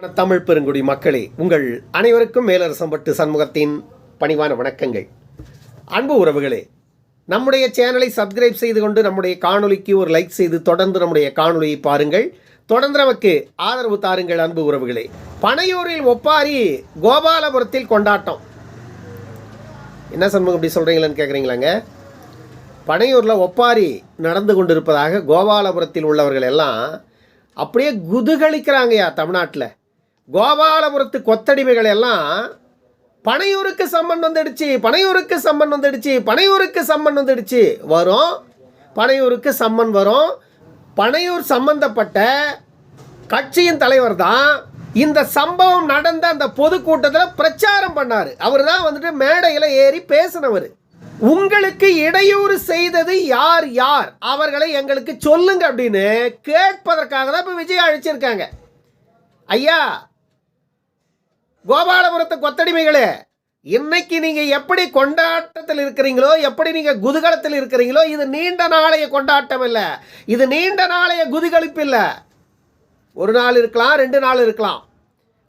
தமிழ் பெருங்குடி மக்களே உங்கள் அனைவருக்கும் மேலரசம்பட்டு சண்முகத்தின் பணிவான வணக்கங்கள். அன்பு உறவுகளே நம்முடைய சேனலை சப்ஸ்கிரைப் செய்து கொண்டு நம்முடைய காணொலிக்கு ஒரு லைக் செய்து தொடர்ந்து நம்முடைய காணொலியை பாருங்கள். தொடர்ந்து நமக்கு ஆதரவு தாருங்கள் அன்பு உறவுகளே. பனையூரில் ஒப்பாரி கோபாலபுரத்தில் கொண்டாட்டம். என்ன சண்முகம் இப்படி சொல்கிறீங்களான்னு கேட்குறீங்களாங்க பனையூரில் ஒப்பாரி நடந்து கொண்டிருப்பதாக கோபாலபுரத்தில் உள்ளவர்கள் எல்லாம் அப்படியே குதுகளிக்கிறாங்கய்யா தமிழ்நாட்டில். கோபாலபுரத்து கொத்தடிமைகள் எல்லாம் பனையூருக்கு சம்மன் வந்துடுச்சு பனையூருக்கு சம்மன் வந்துடுச்சு பனையூருக்கு சம்மன் வந்துடுச்சு. வரும். பனையூருக்கு சம்மன் வரும். பனையூர் சம்பந்தப்பட்ட கட்சியின் தலைவர் தான் இந்த சம்பவம் நடந்த அந்த பொதுக்கூட்டத்தில் பிரச்சாரம் பண்ணார். அவர் தான் வந்துட்டு மேடையில் ஏறி பேசினவர். உங்களுக்கு இடையூறு செய்தது யார் யார்? அவர்களை எங்களுக்கு சொல்லுங்க அப்படின்னு கேட்பதற்காக தான் இப்போ விஜய் அழைச்சிருக்காங்க. ஐயா கோபாலபுரத்து கொத்தடிமைகளே இன்னைக்கு நீங்கள் எப்படி கொண்டாட்டத்தில் இருக்கிறீங்களோ எப்படி நீங்கள் குதூகலத்தில் இருக்கிறீங்களோ இது நீண்ட நாளைய கொண்டாட்டம் இல்லை. இது நீண்ட நாளைய குதிகளிப்பு இல்லை. ஒரு நாள் இருக்கலாம் ரெண்டு நாள் இருக்கலாம்.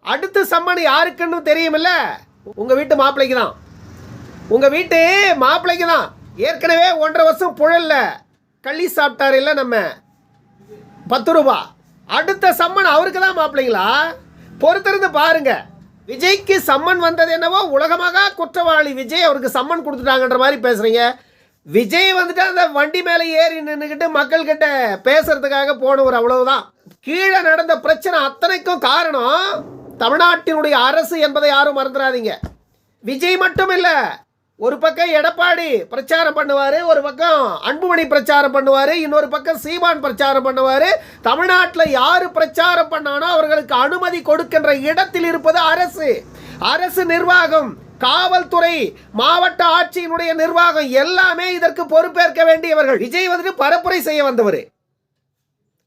அடுத்த சம்மன் யாருக்குன்னு தெரியுமில்ல? உங்கள் வீட்டு மாப்பிள்ளைக்கு தான் உங்கள் வீட்டு மாப்பிள்ளைக்கு தான் ஏற்கனவே ஒன்றரை வருஷம் புழல்ல. கள்ளி சாப்பிட்டாரு இல்லை நம்ம? பத்து ரூபா. அடுத்த சம்மன் அவருக்கு தான் மாப்பிள்ளைங்களா பொறுத்திருந்து பாருங்கள் விஜய்க்கு சம்மன் வந்தது என்னவோ உலகமாக குற்றவாளி விஜய் அவருக்கு சம்மன் கொடுத்துட்டாங்கன்ற மாதிரி பேசுகிறீங்க விஜய் வந்துட்டு அந்த வண்டி மேலே ஏறி நின்றுக்கிட்டு மக்கள்கிட்ட பேசுறதுக்காக போனவர் அவ்வளவுதான். கீழே நடந்த பிரச்சனை அத்தனைக்கும் காரணம் தமிழ்நாட்டினுடைய அரசு என்பதை யாரும் மறந்துடாதீங்க. விஜய் மட்டும் இல்லை ஒரு பக்கம் எடப்பாடி பிரச்சாரம் பண்ணுவார் ஒரு பக்கம் அன்புமணி பிரச்சாரம் பண்ணுவார் இன்னொரு பக்கம் சீமான் பிரச்சாரம் பண்ணுவார். தமிழ்நாட்டில் யார் பிரச்சாரம் பண்ணானோ அவர்களுக்கு அனுமதி கொடுக்கின்ற இடத்தில் இருப்பது அரசு. அரசு நிர்வாகம் காவல்துறை மாவட்ட ஆட்சியினுடைய நிர்வாகம் எல்லாமே இதற்கு பொறுப்பேற்க வேண்டியவர்கள். விஜய் வந்துட்டு பரப்புரை செய்ய வந்தவர்.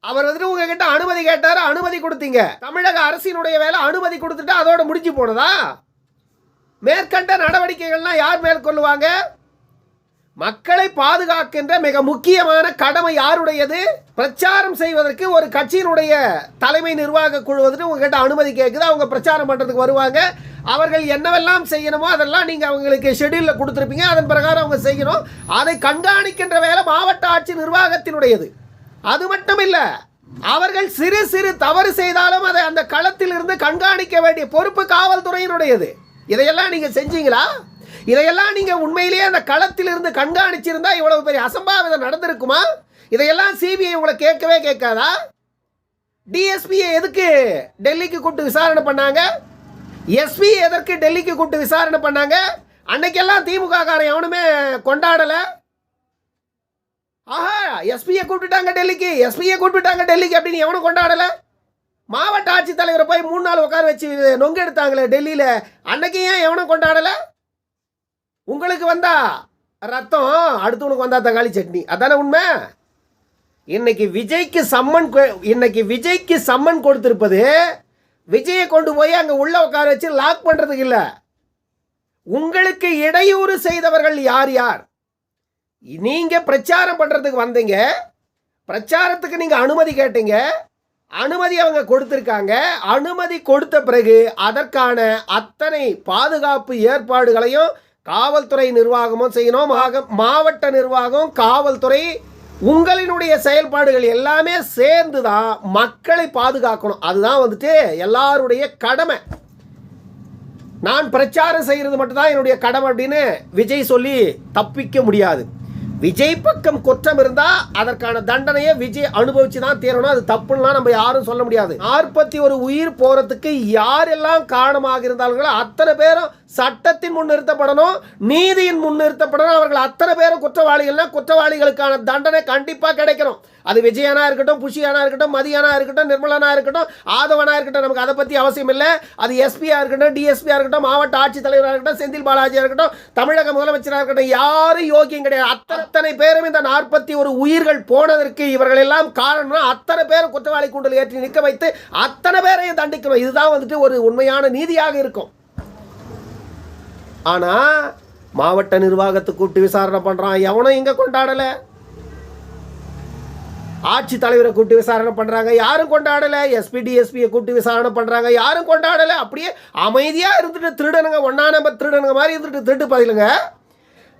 அவர் வந்துட்டு உங்ககிட்ட அனுமதி கேட்டார் அனுமதி கொடுத்தீங்க. தமிழக அரசினுடைய வேலை அனுமதி கொடுத்துட்டு அதோட முடிஞ்சு போனதா? மேற்கண்ட நடவடிக்கைகள்லாம் யார் மேற்கொள்ளுவாங்க? மக்களை பாதுகாக்கின்ற மிக முக்கியமான கடமை யாருடையது? பிரச்சாரம் செய்வதற்கு ஒரு கட்சியினுடைய தலைமை நிர்வாக குழு வந்துட்டு உங்ககிட்ட அனுமதி கேட்குது அவங்க பிரச்சாரம் பண்ணுறதுக்கு வருவாங்க. அவர்கள் என்னவெல்லாம் செய்யணுமோ அதெல்லாம் நீங்கள் அவங்களுக்கு ஷெடியூலில் கொடுத்துருப்பீங்க. அதன் பிரகாரம் அவங்க செய்யணும். அதை கண்காணிக்கின்ற வேலை மாவட்ட ஆட்சி நிர்வாகத்தினுடையது. அது மட்டும் இல்லை அவர்கள் சிறு சிறு தவறு செய்தாலும் அதை அந்த களத்தில் இருந்து கண்காணிக்க வேண்டிய பொறுப்பு காவல்துறையினுடையது. இதையெல்லாம் நீங்கள் செஞ்சீங்களா? இதையெல்லாம் நீங்கள் உண்மையிலேயே அந்த களத்தில் இருந்து கண்காணிச்சிருந்தா இவ்வளவு பெரிய அசம்பாவிதம் நடந்திருக்குமா? இதையெல்லாம் சிபிஐ உங்களை கேட்கவே கேட்காதா? டிஎஸ்பியை எதுக்கு டெல்லிக்கு கூப்பிட்டு விசாரணை பண்ணாங்க? எஸ்பி எதற்கு டெல்லிக்கு கூப்பிட்டு விசாரணை பண்ணாங்க? அன்னைக்கெல்லாம் திமுக காரன் எவனுமே கொண்டாடலை. ஆஹா எஸ்பியை கூப்பிட்டுட்டாங்க டெல்லிக்கு. எஸ்பியை கூப்பிட்டுட்டாங்க டெல்லிக்கு அப்படின்னு எவனும் கொண்டாடலை? மாவட்ட ஆட்சித்தலைவரை போய் மூணு நாள் உட்கார வச்சு நொங்கு எடுத்தாங்களே டெல்லியில். அன்னைக்கு ஏன் எவனும் கொண்டாடலை? உங்களுக்கு வந்தா ரத்தம் அடுத்தவனுக்கு வந்தா தக்காளி சட்னி. அதானே உண்மை? இன்னைக்கு விஜய்க்கு சம்மன் இன்னைக்கு விஜய்க்கு சம்மன் கொடுத்துருப்பது விஜயை கொண்டு போய் அங்கே உள்ள உட்கார வச்சு லாக் பண்ணுறதுக்கு இல்லை. உங்களுக்கு இடையூறு செய்தவர்கள் யார் யார்? நீங்கள் பிரச்சாரம் பண்ணுறதுக்கு வந்தீங்க. பிரச்சாரத்துக்கு நீங்கள் அனுமதி கேட்டீங்க. அனுமதி அவங்க கொடுத்துருக்காங்க. அனுமதி கொடுத்த பிறகு அதற்கான அத்தனை பாதுகாப்பு ஏற்பாடுகளையும் காவல்துறை நிர்வாகமும் செய்யணும். மாவட்ட நிர்வாகம் காவல்துறை உங்களினுடைய செயல்பாடுகள் எல்லாமே சேர்ந்து தான் மக்களை பாதுகாக்கணும். அதுதான் வந்துட்டு எல்லாருடைய கடமை. நான் பிரச்சாரம் செய்கிறது மட்டும்தான் என்னுடைய கடமை அப்படின்னு விஜய் சொல்லி தப்பிக்க முடியாது. விஜய் பக்கம் குற்றம் இருந்தா அதற்கான தண்டனையை விஜய் அனுபவிச்சு தான் தீரணும். அது தப்புலாம் நம்ம யாரும் சொல்ல முடியாது. நாற்பத்தி ஒரு உயிர் போறதுக்கு யாரெல்லாம் காரணமாக இருந்தார்களோ அத்தனை பேரும் சட்டத்தின் முன் நிறுத்தப்படணும் நீதியின் முன் நிறுத்தப்படணும் அவர்கள் அத்தனை பேரும் குற்றவாளிகள்னா குற்றவாளிகளுக்கான தண்டனை கண்டிப்பாக கிடைக்கணும். அது விஜயனா இருக்கட்டும் புஷியானா இருக்கட்டும் மதியானா இருக்கட்டும் நிர்மலனா இருக்கட்டும் ஆதவனா இருக்கட்டும் நமக்கு அதை பற்றி அவசியம் இல்லை. அது எஸ்பியா இருக்கட்டும் டிஎஸ்பியா இருக்கட்டும் மாவட்ட ஆட்சித்தலைவராக இருக்கட்டும் செந்தில் பாலாஜியாக இருக்கட்டும் தமிழக முதலமைச்சராக இருக்கட்டும் யாரும் யோகியம் கிடையாது. அத்தனை பேரும் இந்த நாற்பத்தி ஒரு உயிர்கள் போனதற்கு இவர்கள் எல்லாம் காரணம் அத்தனை பேரும் குற்றவாளி கூண்டல் ஏற்றி நிற்க வைத்து அத்தனை பேரையும் தண்டிக்கணும். இதுதான் வந்துட்டு ஒரு உண்மையான நீதியாக இருக்கும். ஆனால் மாவட்ட நிர்வாகத்தை கூப்பிட்டு விசாரணை பண்ணுறான் எவனும் இங்கே கொண்டாடலை. ஆட்சி தலைவரை கூட்டி விசாரணை பண்ணுறாங்க யாரும் கொண்டாடலை. எஸ்பி டிஎஸ்பியை கூட்டி விசாரணை பண்ணுறாங்க யாரும் கொண்டாடலை. அப்படியே அமைதியாக இருந்துட்டு திருடனுங்க ஒன்றா நம்பர் திருடனுங்க மாதிரி இருந்துட்டு திருட்டு பதிலுங்க.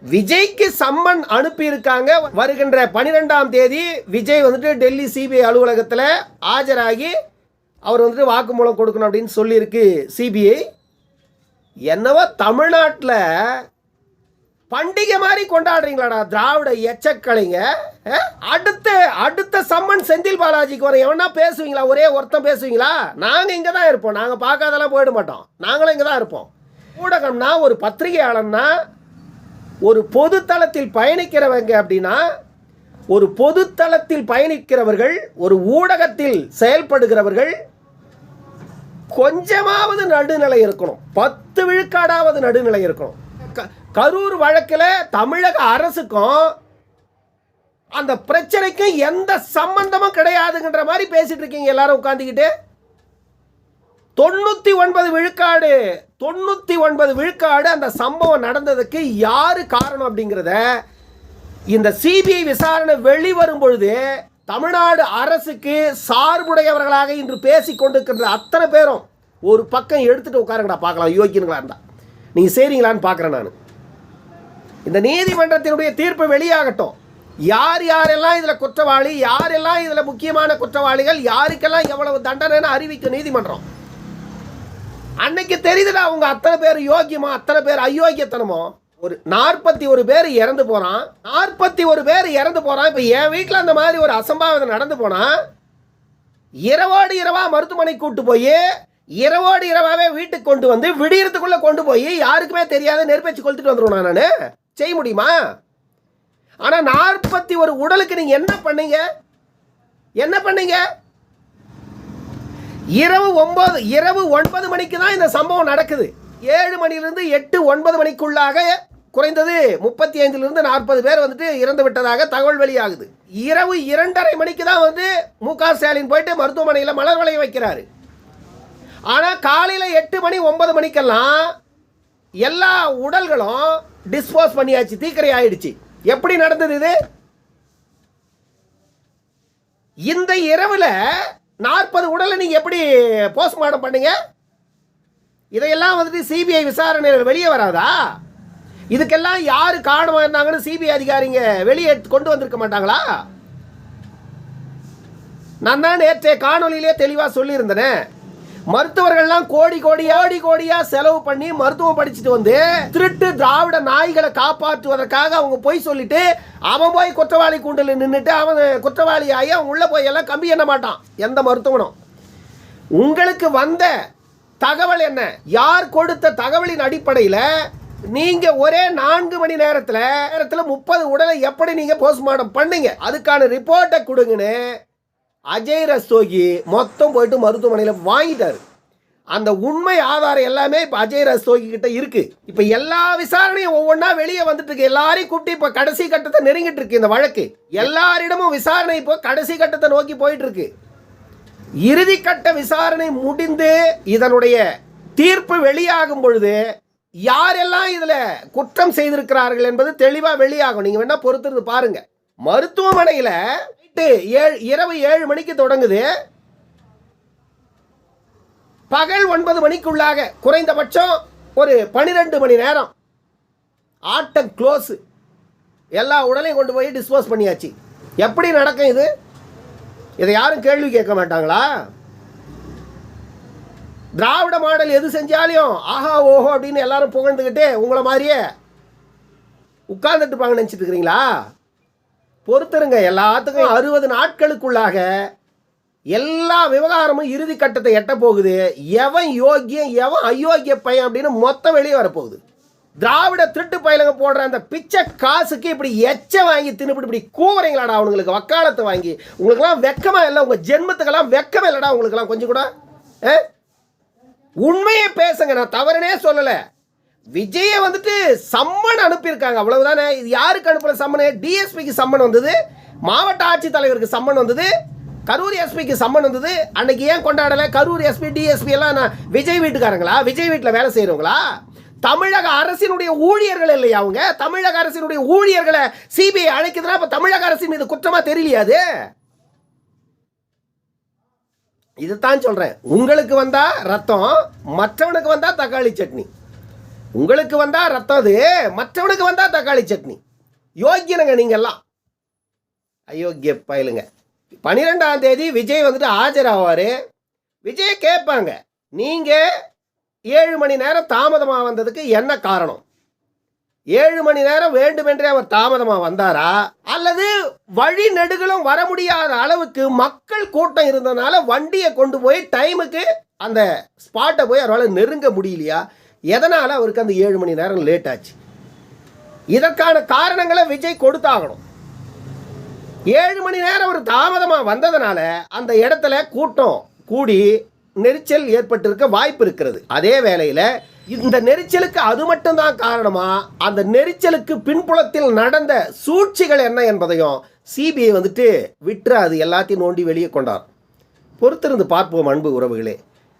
விஜய்க்கு சம்மன் அனுப்பியிருக்காங்க. வருகின்ற பனிரெண்டாம் தேதி விஜய் வந்துட்டு டெல்லி சிபிஐ அலுவலகத்தில் ஆஜராகி அவர் வந்துட்டு வாக்குமூலம் கொடுக்கணும் அப்படின்னு சொல்லியிருக்கு சிபிஐ என்னவோ தமிழ்நாட்டில் பண்டிகை மாதிரி கொண்டாடுறீங்களாடா திராவிட எச்சக்கலைங்க அடுத்த அடுத்த சம்மன் செந்தில் பாலாஜிக்கு வர எவனா பேசுவீங்களா? ஒரே ஒருத்தன் பேசுவீங்களா? நாங்கள் இங்கே தான் இருப்போம். நாங்கள் பார்க்காதெல்லாம் போயிட மாட்டோம். நாங்களும் இங்கே தான் இருப்போம். ஊடகம்னா ஒரு பத்திரிகையாளர்னா ஒரு பொதுத்தளத்தில் பயணிக்கிறவங்க அப்படின்னா ஒரு பொதுத்தளத்தில் பயணிக்கிறவர்கள் ஒரு ஊடகத்தில் செயல்படுகிறவர்கள் கொஞ்சமாவது நடுநிலை இருக்கணும். பத்து விழுக்காடாவது நடுநிலை இருக்கணும். க- கரூர் வழக்கில் தமிழக அரசுக்கும் அந்த பிரச்சனைக்கும் எந்த சம்பந்தமும் கிடையாதுங்கிற மாதிரி பேசிட்டு இருக்கீங்க எல்லாரும் உட்காந்துக்கிட்டு தொண்ணூற்றி ஒன்பது விழுக்காடு தொண்ணூற்றி ஒன்பது விழுக்காடு அந்த சம்பவம் நடந்ததுக்கு யாரு காரணம் அப்படிங்கிறத இந்த சிபிஐ விசாரணை வெளிவரும் பொழுது தமிழ்நாடு அரசுக்கு சார்புடையவர்களாக இன்று பேசி கொண்டிருக்கின்ற அத்தனை பேரும் ஒரு பக்கம் எடுத்துகிட்டு உட்காருங்கடா பார்க்கலாம். யோகிக்கணுங்களா இருந்தால் நீங்கள் செய்கிறீங்களான்னு பார்க்குறேன் நான். இந்த நீதிமன்றத்தினுடைய தீர்ப்பு வெளியாகட்டும். யார் யாரெல்லாம் இதில் குற்றவாளி யாரெல்லாம் இதில் முக்கியமான குற்றவாளிகள் யாருக்கெல்லாம் எவ்வளவு தண்டனைன்னு அறிவிக்கும் நீதிமன்றம்? அன்னைக்கு தெரியுதுடா அவங்க அத்தனை பேர் யோக்கியமோ அத்தனை பேர் அயோக்கியத்தனமோ? ஒரு நாற்பத்தி ஒரு பேர் இறந்து போகிறான் நாற்பத்தி ஒரு பேர் இறந்து போகிறான் இப்போ என் வீட்டில் அந்த மாதிரி ஒரு அசம்பாவிதம் நடந்து போனால் இரவோடு இரவாக மருத்துவமனை கூட்டு போய் இரவோடு இரவாகவே வீட்டுக்கு கொண்டு வந்து விடியறதுக்குள்ளே கொண்டு போய் யாருக்குமே தெரியாத நெருப்பேச்சு கொளுத்துட்டு வந்துருவேன் நான்? செய்ய முடியுமா? ஆனால் நாற்பத்தி ஒரு உடலுக்கு நீங்கள் என்ன பண்ணீங்க? என்ன பண்ணீங்க? இரவு ஒன்பது இரவு ஒன்பது மணிக்கு தான் இந்த சம்பவம் நடக்குது. ஏழு மணிலிருந்து எட்டு ஒன்பது மணிக்குள்ளாக குறைந்தது முப்பத்தி ஐந்துலேருந்து நாற்பது பேர் வந்துட்டு இறந்து விட்டதாக தகவல் வெளியாகுது. இரவு இரண்டரை மணிக்கு தான் வந்து மு க ஸ்டாலின் போயிட்டு மருத்துவமனையில் மலர் வளைய வைக்கிறாரு. ஆனால் காலையில் எட்டு மணி ஒன்பது மணிக்கெல்லாம் எல்லா உடல்களும் டிஸ்போஸ் பண்ணியாச்சு தீக்கரை ஆயிடுச்சு. எப்படி நடந்தது இது? இந்த இரவில் நாற்பது உடலை நீங்கள் எப்படி போஸ்ட்மார்ட்டம் பண்ணீங்க? இதையெல்லாம் வந்துட்டு சிபிஐ விசாரணையில் வெளியே வராதா? இதுக்கெல்லாம் யார் காரணமாக இருந்தாங்கன்னு சிபிஐ அதிகாரிங்க வெளியே கொண்டு வந்திருக்க மாட்டாங்களா? நான் தான் நேற்றைய காணொலியிலே தெளிவாக சொல்லியிருந்தேன். மருத்துவர்கள்லாம் கோடி கோடி ஆடி கோடியாக செலவு பண்ணி மருத்துவம் படிச்சுட்டு வந்து திருட்டு திராவிட நாய்களை காப்பாற்றுவதற்காக அவங்க போய் சொல்லிட்டு அவன் போய் குற்றவாளி கூண்டில் நின்றுட்டு அவன் குற்றவாளி ஆகி அவன் உள்ளே போய் எல்லாம் கம்பி எண்ண மாட்டான். எந்த மருத்துவனும். உங்களுக்கு வந்த தகவல் என்ன? யார் கொடுத்த தகவலின் அடிப்படையில் நீங்கள் ஒரே நான்கு மணி நேரத்தில் நேரத்தில் முப்பது உடலை எப்படி நீங்கள் போஸ்ட்மார்ட்டம் பண்ணுங்க? அதுக்கான ரிப்போர்ட்டை கொடுங்கன்னு அஜய் ரஸ்தோகி மொத்தம் போயிட்டு மருத்துவமனையில் வாங்கிட்டார். அந்த உண்மை ஆதாரம் எல்லாமே இப்போ அஜய் ரஸ்தோகி கிட்ட இருக்கு. இப்போ எல்லா விசாரணையும் ஒவ்வொன்றா வெளியே வந்துட்டு இருக்கு. எல்லாரையும் கூப்பிட்டு இப்போ கடைசி கட்டத்தை நெருங்கிட்டு இருக்கு இந்த வழக்கு. எல்லாரிடமும் விசாரணை இப்போ கடைசி கட்டத்தை நோக்கி போயிட்டு இருக்கு. இறுதிக்கட்ட விசாரணை முடிந்து இதனுடைய தீர்ப்பு வெளியாகும் பொழுது யாரெல்லாம் இதில் குற்றம் செய்திருக்கிறார்கள் என்பது தெளிவாக வெளியாகும். நீங்கள் வேணால் பொறுத்திருந்து பாருங்க. மருத்துவமனையில் நைட்டு ஏழு இரவு ஏழு மணிக்கு தொடங்குது. பகல் ஒன்பது மணிக்குள்ளாக குறைந்தபட்சம் ஒரு பனிரெண்டு மணி நேரம். ஆட்டம் க்ளோஸு எல்லா உடலையும் கொண்டு போய் டிஸ்போஸ் பண்ணியாச்சு. எப்படி நடக்கும் இது? இதை யாரும் கேள்வி கேட்க மாட்டாங்களா? திராவிட மாடல் எது செஞ்சாலையும் ஆஹா ஓஹோ அப்படின்னு எல்லாரும் புகழ்ந்துக்கிட்டே உங்களை மாதிரியே உட்கார்ந்துட்டு இருப்பாங்க நினச்சிட்டு இருக்கிறீங்களா? பொறுத்துருங்க எல்லாத்துக்கும் அறுபது நாட்களுக்குள்ளாக எல்லா விவகாரமும் இறுதி கட்டத்தை எட்ட போகுது. எவன் யோக்கியம் எவன் அயோக்கிய பையன் அப்படின்னு மொத்தம் வெளியே வரப்போகுது. திராவிட திருட்டு பயிலங்க போடுற அந்த பிச்சை காசுக்கு இப்படி எச்ச வாங்கி தின்னுபிட்டு இப்படி கூவுறீங்களாடா அவனுங்களுக்கு வக்காலத்தை வாங்கி. உங்களுக்கெல்லாம் வெக்கமா இல்லை உங்கள் ஜென்மத்துக்கெல்லாம் வெக்கமே இல்லைடா உங்களுக்கெல்லாம் கொஞ்சம் கூட ஆ? உண்மையை பேசுங்க நான் தவறுனே சொல்லலை. விஜயை வந்துட்டு சம்மன் அனுப்பியிருக்காங்க அவ்வளவுதானே? இது யாருக்கு அனுப்பல சம்மனு? டிஎஸ்பிக்கு சம்மன் வந்தது மாவட்ட ஆட்சித்தலைவருக்கு சம்மன் வந்தது கரூர் எஸ்பிக்கு சம்மன் வந்தது. அன்னைக்கு ஏன் கொண்டாடலை? கரூர் எஸ்பி டிஎஸ்பி எல்லாம் நான் விஜய் வீட்டுக்காரங்களா? விஜய் வீட்டில் வேலை செய்கிறவங்களா தமிழக அரசினுடைய ஊழியர்கள் இல்லையா அவங்க? தமிழக அரசினுடைய ஊழியர்களை சிபிஐ அழைக்குதுன்னா அப்போ தமிழக அரசின் மீது குற்றமா தெரியலையாது இதுதான் சொல்கிறேன் உங்களுக்கு வந்தால் ரத்தம் மற்றவனுக்கு வந்தால் தக்காளி சட்னி. உங்களுக்கு வந்தால் ரத்தம் அது மற்றவனுக்கு வந்தால் தக்காளி சட்னி. யோக்கியனுங்க நீங்கள்லாம் அயோக்கிய பயலுங்க. பன்னிரெண்டாம் தேதி விஜய் வந்துட்டு ஆஜராவார். விஜய் கேட்பாங்க நீங்கள் ஏழு மணி நேரம் தாமதமாக வந்ததுக்கு என்ன காரணம்? ஏழு மணி நேரம் வேண்டுமென்றே அவர் தாமதமாக வந்தாரா? அல்லது வழி நெடுகளும் வர முடியாத அளவுக்கு மக்கள் கூட்டம் இருந்தனால வண்டியை கொண்டு போய் டைமுக்கு அந்த ஸ்பாட்டை போய் அவரால் நெருங்க முடியலையா? எதனால் அவருக்கு அந்த ஏழு மணி நேரம் லேட் ஆச்சு? இதற்கான காரணங்களை விஜய் கொடுத்தாகணும். ஏழு மணி நேரம் ஒரு தாமதமாக வந்ததுனால அந்த இடத்துல கூட்டம் கூடி நெரிச்சல் ஏற்பட்டிருக்க வாய்ப்பு இருக்கிறது. அதே வேளையில் இந்த நெரிச்சலுக்கு அது மட்டும்தான் காரணமா? அந்த நெரிச்சலுக்கு பின்புலத்தில் நடந்த சூழ்ச்சிகள் என்ன என்பதையும் சிபிஐ வந்துட்டு விற்று அது எல்லாத்தையும் நோண்டி வெளியே கொண்டார். பொறுத்திருந்து பார்ப்போம் அன்பு உறவுகளே.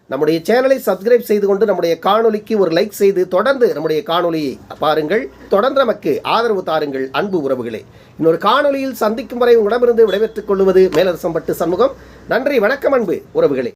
நம்முடைய சேனலை சப்ஸ்கிரைப் செய்து கொண்டு நம்முடைய காணொலிக்கு ஒரு லைக் செய்து தொடர்ந்து நம்முடைய காணொலியை பாருங்கள். தொடர்ந்து நமக்கு ஆதரவு தாருங்கள் அன்பு உறவுகளே. இன்னொரு காணொலியில் சந்திக்கும் வரை உங்களிடமிருந்து விடைபெற்றுக் கொள்வது மேலரசம்பட்டு சண்முகம். நன்றி வணக்கம் அன்பு உறவுகளே.